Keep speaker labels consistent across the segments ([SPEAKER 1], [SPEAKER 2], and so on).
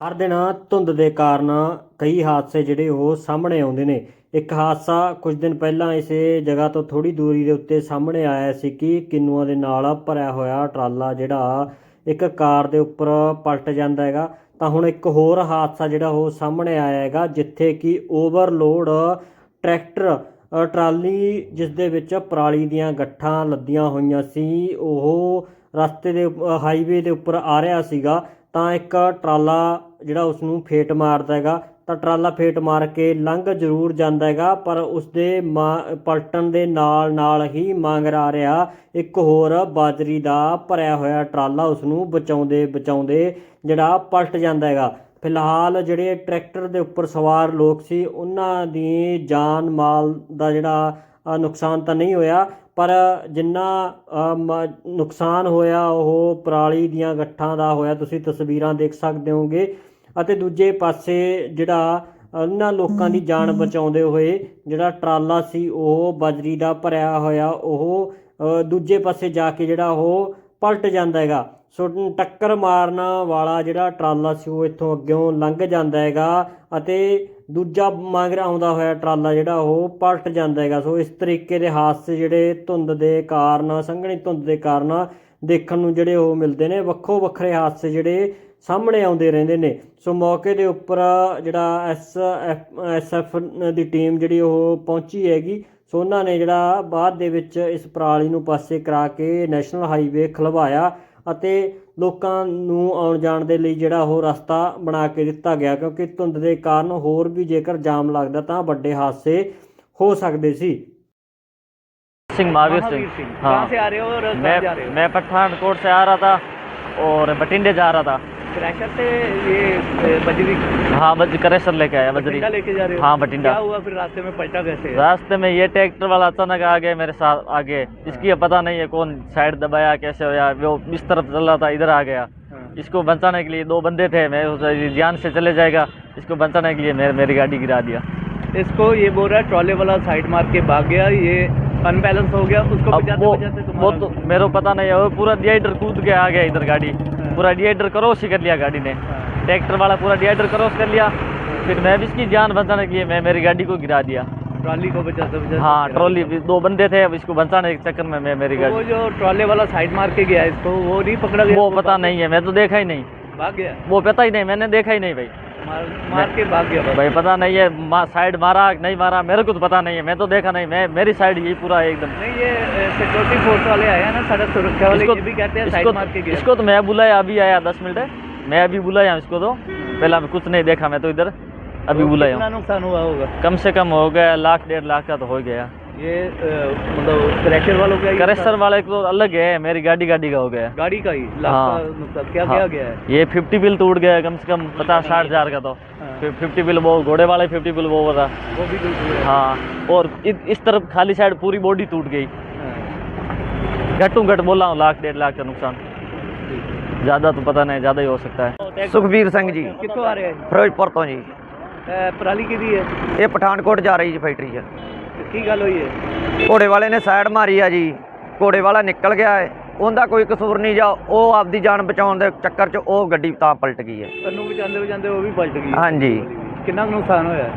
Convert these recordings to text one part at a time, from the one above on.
[SPEAKER 1] ਹਰ ਦਿਨ ਧੁੰਦ ਦੇ ਕਾਰਨ ਕਈ ਹਾਦਸੇ ਜਿਹੜੇ ਉਹ ਸਾਹਮਣੇ ਆਉਂਦੇ ਨੇ। ਇੱਕ ਹਾਦਸਾ ਕੁਝ ਦਿਨ ਪਹਿਲਾਂ ਇਸੇ ਜਗ੍ਹਾ ਤੋਂ ਥੋੜੀ ਦੂਰੀ ਦੇ ਉੱਤੇ ਸਾਹਮਣੇ ਆਇਆ ਸੀ ਕਿ ਕਿੰਨੂਆਂ ਦੇ ਨਾਲ ਭਰਿਆ ਹੋਇਆ ਟਰਾਲਾ ਜਿਹੜਾ ਇੱਕ ਕਾਰ ਦੇ ਉੱਪਰ ਪਲਟ ਜਾਂਦਾ ਹੈਗਾ। ਤਾਂ ਹੁਣ ਇੱਕ ਹੋਰ ਹਾਦਸਾ ਜਿਹੜਾ ਉਹ ਸਾਹਮਣੇ ਆਇਆ ਹੈਗਾ, ਜਿੱਥੇ ਕਿ ਓਵਰਲੋਡ ਟਰੈਕਟਰ ਟਰਾਲੀ ਜਿਸ ਦੇ ਵਿੱਚ ਪਰਾਲੀ ਦੀਆਂ ਗੱਠਾਂ ਲੱਦੀਆਂ ਹੋਈਆਂ ਸੀ, ਉਹ ਰਸਤੇ ਦੇ ਉੱਪ- ਹਾਈਵੇ ਦੇ ਉੱਪਰ ਆ ਰਿਹਾ ਸੀਗਾ। ਤਾਂ ਇੱਕ ਟਰਾਲਾ ਜਿਹੜਾ ਉਸ ਨੂੰ ਫੇਟ ਮਾਰਦਾ ਹੈਗਾ, ਤਾਂ ਟਰਾਲਾ ਫੇਟ ਮਾਰ ਕੇ ਲੰਘ ਜ਼ਰੂਰ ਜਾਂਦਾ ਹੈਗਾ, ਪਰ ਉਸ ਦੇ ਪਲਟਣ ਦੇ ਨਾਲ ਨਾਲ ਹੀ ਮੰਗ ਆ ਰਿਹਾ। ਇੱਕ ਹੋਰ ਬਾਜਰੀ ਦਾ ਭਰਿਆ ਹੋਇਆ ਟਰਾਲਾ ਉਸ ਨੂੰ ਬਚਾਉਂਦੇ ਬਚਾਉਂਦੇ ਜਿਹੜਾ ਪਲਟ ਜਾਂਦਾ ਹੈਗਾ। ਫਿਲਹਾਲ ਜਿਹੜੇ ਟਰੈਕਟਰ ਦੇ ਉੱਪਰ ਸਵਾਰ ਲੋਕ ਸੀ, ਉਹਨਾਂ ਦੀ ਜਾਨ ਮਾਲ ਦਾ ਜਿਹੜਾ ਨੁਕਸਾਨ ਤਾਂ ਨਹੀਂ ਹੋਇਆ, ਪਰ ਜਿੰਨਾ ਮ- ਨੁਕਸਾਨ ਹੋਇਆ, ਉਹ ਪਰਾਲੀ ਦੀਆਂ ਗੱਠਾਂ ਦਾ ਹੋਇਆ। ਤੁਸੀਂ ਤਸਵੀਰਾਂ ਦੇਖ ਸਕਦੇ ਹੋਗੇ ਅਤੇ ਦੂਜੇ ਪਾਸੇ ਜਿਹੜਾ ਉਹਨਾਂ ਲੋਕਾਂ ਦੀ ਜਾਨ ਬਚਾਉਂਦੇ ਹੋਏ ਜਿਹੜਾ ਟਰਾਲਾ ਸੀ ਉਹ ਬਜਰੀ ਦਾ ਭਰਿਆ ਹੋਇਆ ਉਹ ਦੂਜੇ ਪਾਸੇ ਜਾ ਕੇ ਜਿਹੜਾ ਉਹ ਪਲਟ ਜਾਂਦਾ ਹੈਗਾ। ਸੋ ਟੱਕਰ ਮਾਰਨ ਵਾਲਾ ਜਿਹੜਾ ਟਰਾਲਾ ਸੀ ਉਹ ਇੱਥੋਂ ਅੱਗਿਓਂ ਲੰਘ ਜਾਂਦਾ ਹੈਗਾ ਅਤੇ ਦੂਜਾ ਮਗਰ ਆਉਂਦਾ ਹੋਇਆ ਟਰਾਲਾ ਜਿਹੜਾ ਉਹ ਪਲਟ ਜਾਂਦਾ ਹੈਗਾ। ਸੋ ਇਸ ਤਰੀਕੇ ਦੇ ਹਾਦਸੇ ਜਿਹੜੇ ਧੁੰਦ ਦੇ ਕਾਰਨ ਸੰਘਣੀ ਧੁੰਦ ਦੇ ਕਾਰਨ ਦੇਖਣ ਨੂੰ ਜਿਹੜੇ ਉਹ ਮਿਲਦੇ ਨੇ। ਵੱਖੋ ਵੱਖਰੇ ਹਾਦਸੇ ਜਿਹੜੇ ਸਾਹਮਣੇ ਆਉਂਦੇ ਰਹਿੰਦੇ ਨੇ ਸੋ ਮੌਕੇ ਦੇ ਉੱਪਰ ਜਿਹੜਾ ਐਸ ਐਸ ਐਫ ਦੀ ਟੀਮ ਜਿਹੜੀ ਉਹ ਪਹੁੰਚੀ ਹੈਗੀ ਸੋ ਉਹਨਾਂ ਨੇ ਜਿਹੜਾ ਬਾਅਦ ਦੇ ਵਿੱਚ ਇਸ ਪਰਾਲੀ ਨੂੰ ਪਾਸੇ ਕਰਾ ਕੇ ਨੈਸ਼ਨਲ ਹਾਈਵੇ ਖਲਵਾਇਆ ਅਤੇ ਲੋਕਾਂ ਨੂੰ ਆਉਣ ਜਾਣ ਦੇ ਲਈ ਜਿਹੜਾ ਉਹ ਰਸਤਾ ਬਣਾ ਕੇ ਦਿੱਤਾ ਗਿਆ ਕਿਉਂਕਿ ਧੁੰਦ ਦੇ ਕਾਰਨ ਹੋਰ ਵੀ ਜੇਕਰ ਜਾਮ ਲੱਗਦਾ ਤਾਂ ਵੱਡੇ ਹਾਦਸੇ ਹੋ ਸਕਦੇ ਸੀ
[SPEAKER 2] सिंह महावीर
[SPEAKER 3] महावीर
[SPEAKER 2] सिंह
[SPEAKER 3] सिंह
[SPEAKER 2] हाँ
[SPEAKER 3] कहाँ से आ रहे हो और
[SPEAKER 2] मैं
[SPEAKER 3] कहाँ जा रहे हो
[SPEAKER 2] मैं पठानकोट से आ रहा था और बटिंडे जा रहा था کریشر سے
[SPEAKER 3] یہ بجری ہاں کریشر لے
[SPEAKER 2] کے آیا
[SPEAKER 3] بجری۔ لے کے جا رہے ہاں بٹنڈا۔
[SPEAKER 2] کیا ہوا پھر راستے میں پلٹا کیسے؟ راستے میں یہ ٹریکٹر والا اچانک آ گیا میرے ساتھ آگے۔ اس کی پتہ نہیں ہے کون سائڈ دبایا کیسے ہوا وہ اس
[SPEAKER 3] طرف
[SPEAKER 2] چل رہا تھا ادھر آ گیا۔ ہاں۔ اس کو بچانے کے لیے دو بندے تھے میں جان سے چلے جائے گا۔ اس کو
[SPEAKER 3] بچانے کے لیے میری گاڑی گرا دیا۔ اس کو یہ بول رہا ہے ٹرالے والا سائڈ مار
[SPEAKER 2] کے
[SPEAKER 3] بھاگ
[SPEAKER 2] گیا
[SPEAKER 3] یہ
[SPEAKER 2] ان
[SPEAKER 3] بیلنس
[SPEAKER 2] ہو گیا اس کو وہ تو میرے کو پتہ نہیں ہے وہ پورا دیائیڈر کود
[SPEAKER 3] کے
[SPEAKER 2] آ گیا ادھر گاڑی۔ پورا ڈی ایڈر کروش
[SPEAKER 3] ہی
[SPEAKER 2] کر لیا گاڑی نے۔ ٹریکٹر والا پورا ڈی ڈیڈر کروش کر لیا۔ پھر میں بھی اس کی جان بچانے کے لیے
[SPEAKER 3] میں میری گاڑی کو
[SPEAKER 2] گرا
[SPEAKER 3] دیا۔
[SPEAKER 2] ٹرالی کو بچاتے بچاتے ہاں ٹرالی دو بندے تھے اس کو بچانے کے
[SPEAKER 3] چکر میں
[SPEAKER 2] میں
[SPEAKER 3] میری گاڑی۔ وہ جو ٹرالی والا سائڈ مار کے گیا اس کو
[SPEAKER 2] وہ نہیں پکڑا گیا؟ وہ پتہ نہیں ہے میں
[SPEAKER 3] تو دیکھا
[SPEAKER 2] ہی نہیں۔ بھاگ گیا۔ وہ پتہ ہی نہیں میں
[SPEAKER 3] نے دیکھا ہی نہیں بھائی۔ بھائی
[SPEAKER 2] پتا نہیں ہے سائڈ مارا نہیں مارا میرے کو تو پتا نہیں ہے میں تو دیکھا نہیں میں میری سائڈ یہ پورا ایک دم سیکورٹی فورس
[SPEAKER 3] والے آئے ہیں سرکشا والے اس کو تو میں بلایا ابھی آیا دس منٹ۔ ہے میں
[SPEAKER 2] ابھی
[SPEAKER 3] بلایا اس کو
[SPEAKER 2] تو۔ پہلا میں کچھ نہیں دیکھا میں تو ادھر ابھی بلایا۔ نقصان ہوا ہوگا؟ کم سے کم ہو گیا لاکھ ڈیڑھ لاکھ کا
[SPEAKER 3] تو
[SPEAKER 2] ہو
[SPEAKER 3] گیا۔
[SPEAKER 2] हो गया लाख डेढ़ लाख का तो हो गया
[SPEAKER 3] ये अ, मतलब क्रैशर वालों का ये
[SPEAKER 2] करेसर वाले को तो अलग है मेरी गाड़ी गाड़ी का हो गया
[SPEAKER 3] गाड़ी का ही लाख
[SPEAKER 2] हाँ।
[SPEAKER 3] का नुकसान क्या
[SPEAKER 2] हाँ।
[SPEAKER 3] क्या गया है
[SPEAKER 2] ये फिफ्टी बिल टूट गया कम से कम पचास साठ हजार का तो
[SPEAKER 3] हाँ।
[SPEAKER 2] फिफ्टी बिल वो घोड़े वाले फिफ्टी बिल वो था
[SPEAKER 3] वो भी टूट गया
[SPEAKER 2] हाँ और इ- इस तरफ खाली साइड पूरी बॉडी टूट गई
[SPEAKER 3] हाँ।
[SPEAKER 2] घटू घट बोला हूँ लाख डेढ़ लाख का नुकसान ज़्यादा तो पता नहीं ज़्यादा ही हो सकता है
[SPEAKER 4] ਸੁਖਬੀਰ ਸਿੰਘ ਜੀ
[SPEAKER 3] ਕਿੱਥੋਂ ਆ ਰਿਹਾ
[SPEAKER 4] ਫਿਰੋਜ਼ਪੁਰ ਤੋਂ ਜੀ
[SPEAKER 3] ਹੈ ਅ, ਪਰਾਲੀ ਕਿਹਦੀ ਹੈ
[SPEAKER 4] ਇਹ ਪਠਾਨਕੋਟ ਜਾ ਰਹੀ ਜੀ ਫੈਕਟਰੀ 'ਚ
[SPEAKER 3] ਤੇ ਕੀ ਗੱਲ ਹੋਈ ਹੈ?
[SPEAKER 4] ਘੋੜੇ ਵਾਲੇ ਨੇ ਸਾਈਡ ਮਾਰੀ ਆ ਜੀ। ਘੋੜੇ ਵਾਲਾ ਨਿਕਲ ਗਿਆ ਹੈ ਉਹਦਾ ਕੋਈ ਕਸੂਰ ਨਹੀਂ ਜਾ ਉਹ ਆਪਦੀ ਜਾਨ ਬਚਾਉਣ ਦੇ ਚੱਕਰ 'ਚ ਉਹ ਗੱਡੀ ਤਾਂ ਪਲਟ ਗਈ ਹੈ
[SPEAKER 3] ਕੰਨੂ ਵਜਾਉਂਦੇ ਵਜਾਉਂਦੇ ਉਹ ਵੀ ਪਲਟ ਗਈ
[SPEAKER 4] ਹਾਂਜੀ।
[SPEAKER 3] ਕਿੰਨਾ ਕੁ ਨੁਕਸਾਨ ਹੋਇਆ?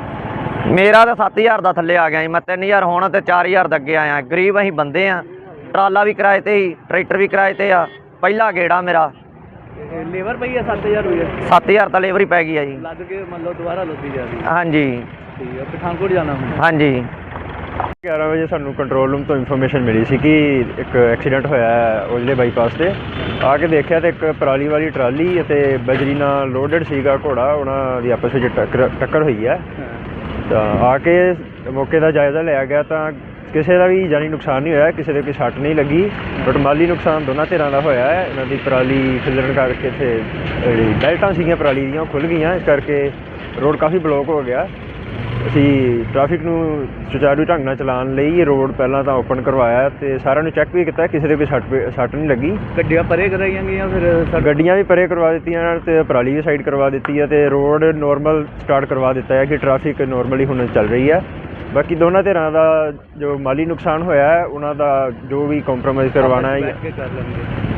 [SPEAKER 4] ਮੇਰਾ ਤਾਂ 7000 ਦਾ ਥੱਲੇ ਆ ਗਿਆ ਜੀ। ਮੈਂ 3000 ਹੋਣਾ ਤੇ 4000 ਦਾ ਅੱਗੇ ਆਇਆ। ਗਰੀਬ ਅਸੀਂ ਬੰਦੇ ਆ। ਟਰਾਲਾ ਵੀ ਕਿਰਾਏ ਤੇ ਹੀ ਟਰੈਕਟਰ ਵੀ ਕਿਰਾਏ ਤੇ ਆ। ਪਹਿਲਾ ਗੇੜਾ ਮੇਰਾ।
[SPEAKER 3] ਲੇਬਰ ਪਈ ਹੈ 7000 ਹੋਈ ਹੈ
[SPEAKER 4] 7000 ਤਾਂ ਲੇਬਰ ਹੀ ਪੈ ਗਈ ਆ ਜੀ।
[SPEAKER 3] ਲੱਦ ਕੇ ਮੰਨ ਲਓ ਦੁਬਾਰਾ ਲੱਦੀ ਜਾ ਰਹੀ ਹੈ।
[SPEAKER 4] ਹਾਂਜੀ।
[SPEAKER 3] ਠੀਕ ਹੈ ਪਠਾਨਕੋਟ ਜਾਣਾ ਹੁਣ।
[SPEAKER 4] ਹਾਂਜੀ।
[SPEAKER 5] 11 ਵਜੇ ਸਾਨੂੰ ਕੰਟਰੋਲ ਰੂਮ ਤੋਂ ਇਨਫੋਰਮੇਸ਼ਨ ਮਿਲੀ ਸੀ ਕਿ ਇੱਕ ਐਕਸੀਡੈਂਟ ਹੋਇਆ ਹੈ ਉਜਲੇ ਬਾਈਪਾਸ ਤੇ। ਆ ਕੇ ਦੇਖਿਆ ਤੇ ਇੱਕ ਪਰਾਲੀ ਵਾਲੀ ਟਰਾਲੀ ਅਤੇ ਬਜਰੀ ਨਾਲ ਲੋਡਡ ਸੀਗਾ ਘੋੜਾ, ਉਹਨਾਂ ਦੀ ਆਪਸ ਵਿੱਚ ਟੱਕਰ ਟੱਕਰ ਹੋਈ ਹੈ। ਤਾਂ ਆ ਕੇ ਮੌਕੇ ਦਾ ਜਾਇਜ਼ਾ ਲਿਆ ਗਿਆ ਤਾਂ ਕਿਸੇ ਦਾ ਵੀ ਜਾਨੀ ਨੁਕਸਾਨ ਨਹੀਂ ਹੋਇਆ, ਕਿਸੇ ਦੇ ਕੋਈ ਸੱਟ ਨਹੀਂ ਲੱਗੀ ਬਟ ਮਾਲੀ ਨੁਕਸਾਨ ਦੋਨਾਂ ਧਿਰਾਂ ਦਾ ਹੋਇਆ ਹੈ। ਇਹਨਾਂ ਦੀ ਪਰਾਲੀ ਖਿਲਰਨ ਕਰਕੇ ਇੱਥੇ, ਜਿਹੜੀ ਬੈਲਟਾਂ ਸੀਗੀਆਂ, ਪਰਾਲੀ ਦੀਆਂ, ਉਹ ਖੁੱਲ ਗਈਆਂ। ਇਸ ਕਰਕੇ ਰੋਡ ਕਾਫੀ ਬਲੌਕ ਹੋ ਗਿਆ। ਅਸੀਂ ਟ੍ਰੈਫਿਕ ਨੂੰ ਸੁਚਾਰੂ ਢੰਗ ਨਾਲ ਚਲਾਉਣ ਲਈ ਇਹ ਰੋਡ ਪਹਿਲਾਂ ਤਾਂ ਓਪਨ ਕਰਵਾਇਆ ਤੇ ਸਾਰਿਆਂ ਨੂੰ ਚੈੱਕ ਵੀ ਕੀਤਾ ਕਿਸੇ ਦੇ ਕੋਈ ਸੱਟ ਸੱਟ ਨਹੀਂ ਲੱਗੀ।
[SPEAKER 3] ਗੱਡੀਆਂ ਪਰੇ ਕਰਾਈਆਂ ਗਈਆਂ ਫਿਰ
[SPEAKER 5] ਗੱਡੀਆਂ ਵੀ ਪਰੇ ਕਰਵਾ ਦਿੱਤੀਆਂ ਤੇ ਪਰਾਲੀ ਵੀ ਸਾਈਡ ਕਰਵਾ ਦਿੱਤੀ ਹੈ ਤੇ ਰੋਡ ਨੋਰਮਲ ਸਟਾਰਟ ਕਰਵਾ ਦਿੱਤਾ ਹੈ ਕਿ ਟ੍ਰੈਫਿਕ ਨੋਰਮਲੀ ਹੁਣ ਚੱਲ ਰਹੀ ਹੈ। ਬਾਕੀ ਦੋਨਾਂ ਧਿਰਾਂ ਦਾ ਜੋ ਮਾਲੀ ਨੁਕਸਾਨ ਹੋਇਆ ਹੈ ਉਹਨਾਂ ਦਾ ਜੋ ਵੀ ਕੰਪਰੋਮਾਈਜ਼ ਕਰਵਾਉਣਾ ਹੈ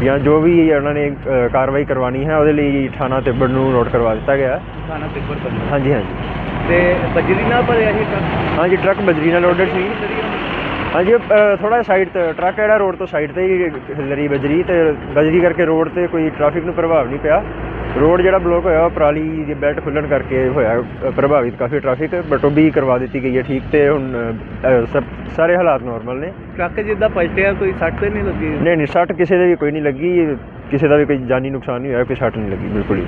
[SPEAKER 5] ਜਾਂ ਜੋ ਵੀ ਉਹਨਾਂ ਨੇ ਕਾਰਵਾਈ ਕਰਵਾਉਣੀ ਹੈ ਉਹਦੇ ਲਈ ਥਾਣਾ ਤਿੱਬੜ ਨੂੰ ਨੋਟ ਕਰਵਾ ਦਿੱਤਾ ਗਿਆ।
[SPEAKER 3] ਥਾਣਾ ਤਿੱਬੜ
[SPEAKER 5] ਹਾਂਜੀ ਹਾਂਜੀ।
[SPEAKER 3] ਤੇ ਬਜਰੀ ਨਾਲ ਭਰਿਆ ਇਹ ਟਰੱਕ?
[SPEAKER 5] ਹਾਂਜੀ ਟਰੱਕ ਬਜਰੀ ਨਾਲ ਲੋਡਡ ਸੀ। ਹਾਂਜੀ ਥੋੜਾ ਸਾਈਡ ਤੇ ਟਰੱਕ ਜਿਹੜਾ ਰੋਡ ਤੋਂ ਸਾਈਡ ਤੇ ਹੀ ਹਿੱਲਰੀ ਬਜਰੀ ਤੇ ਬਜਰੀ ਕਰਕੇ ਰੋਡ ਤੇ ਕੋਈ ਟ੍ਰੈਫਿਕ ਨੂੰ ਪ੍ਰਭਾਵ ਨਹੀਂ ਪਿਆ। ਰੋਡ ਜਿਹੜਾ ਬਲੌਕ ਹੋਇਆ ਉਹ ਪਰਾਲੀ ਦੀ ਬੈਲਟ ਖੁੱਲਣ ਕਰਕੇ ਹੋਇਆ ਪ੍ਰਭਾਵਿਤ ਕਾਫੀ ਟ੍ਰੈਫਿਕ ਬਟ ਉਹ ਵੀ ਕਰਵਾ ਦਿੱਤੀ ਗਈ ਹੈ ਠੀਕ ਤੇ ਹੁਣ ਸਾਰੇ ਹਾਲਾਤ ਨਾਰਮਲ ਨੇ।
[SPEAKER 3] ਟਰੱਕ ਜਿੱਦਾਂ ਪਲਟਿਆ ਕੋਈ ਸੱਟ ਤੇ ਨਹੀਂ ਲੱਗੀ?
[SPEAKER 5] ਨਹੀਂ ਨਹੀਂ ਸੱਟ ਕਿਸੇ ਦੇ ਵੀ ਕੋਈ ਨਹੀਂ ਲੱਗੀ ਕਿਸੇ ਦਾ ਵੀ ਕੋਈ ਜਾਨੀ ਨੁਕਸਾਨ ਨਹੀਂ ਹੋਇਆ ਕੋਈ ਸੱਟ ਨਹੀਂ ਲੱਗੀ ਬਿਲਕੁਲ ਹੀ।